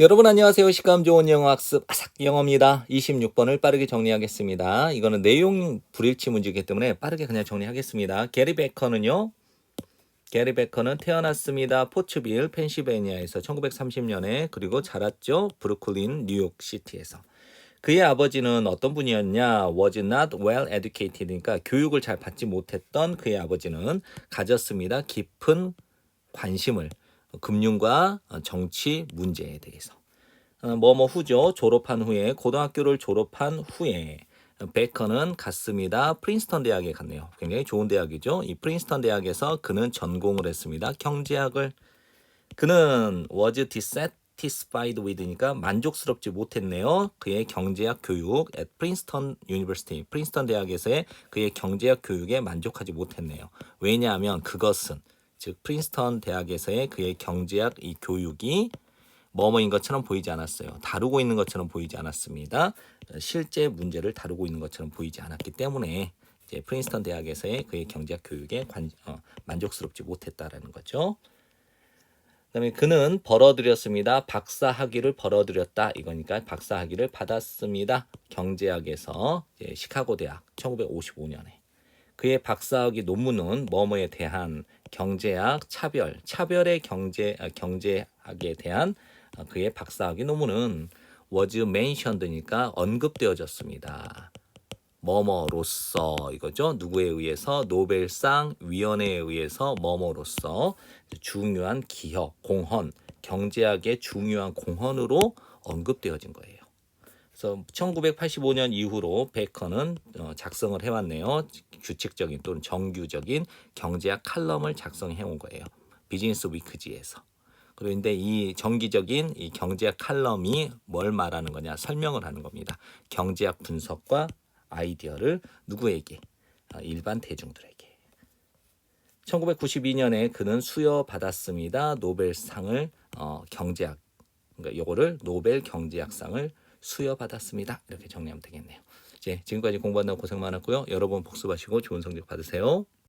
여러분 안녕하세요. 식감 좋은 영어 학습 아삭 영어입니다. 26번을 빠르게 정리하겠습니다. 이거는 내용 불일치 문제이기 때문에 빠르게 그냥 정리하겠습니다. 게리 베커는요. 게리 베커는 태어났습니다. 포츠빌, 펜실베니아에서 1930년에 그리고 자랐죠. 브루클린, 뉴욕 시티에서. 그의 아버지는 어떤 분이었냐? was not well educated. 그러니까 교육을 잘 받지 못했던 그의 아버지는 가졌습니다. 깊은 관심을 금융과 정치 문제에 대해서. 어, 뭐뭐 후죠. 졸업한 후에 고등학교를 졸업한 후에 베커는 갔습니다. 프린스턴 대학에 갔네요. 굉장히 좋은 대학이죠. 이 프린스턴 대학에서 그는 전공을 했습니다. 경제학을 그는 was dissatisfied with니까 만족스럽지 못했네요. 그의 경제학 교육 at Princeton University, 프린스턴 대학에서의 그의 경제학 교육에 만족하지 못했네요. 왜냐하면 그것은 즉 프린스턴 대학에서의 그의 경제학 이 교육이 뭐뭐인 것처럼 보이지 않았어요. 다루고 있는 것처럼 보이지 않았습니다. 실제 문제를 다루고 있는 것처럼 보이지 않았기 때문에 이제 프린스턴 대학에서의 그의 경제학 교육에 관, 어, 만족스럽지 못했다라는 거죠. 그다음에 그는 벌어들였습니다. 박사 학위를 벌어들였다. 이거니까 박사 학위를 받았습니다. 경제학에서 시카고 대학 1955년에 그의 박사학위 논문은 뭐뭐에 대한 경제학 차별, 차별의 경제 아, 경제학에 대한 아, 그의 박사학위 논문은 was mentioned니까 언급되어졌습니다. 뭐뭐로서 이거죠. 누구에 의해서 노벨상 위원회에 의해서 뭐뭐로서 중요한 기업, 공헌, 경제학의 중요한 공헌으로 언급되어진 거예요. 그래서 1985년 이후로 베커는 어, 작성을 해왔네요. 규칙적인 또는 정규적인 경제학 칼럼을 작성해 온 거예요. 비즈니스 위크지에서. 그런데 이 정기적인 이 경제학 칼럼이 뭘 말하는 거냐 설명을 하는 겁니다. 경제학 분석과 아이디어를 누구에게? 아, 일반 대중들에게. 1992년에 그는 수여받았습니다. 노벨상을 어, 경제학 그러니까 요거를 노벨 경제학상을 수여받았습니다. 이렇게 정리하면 되겠네요. 이제 지금까지 공부한다고 고생 많았고요. 여러분 복습하시고 좋은 성적 받으세요.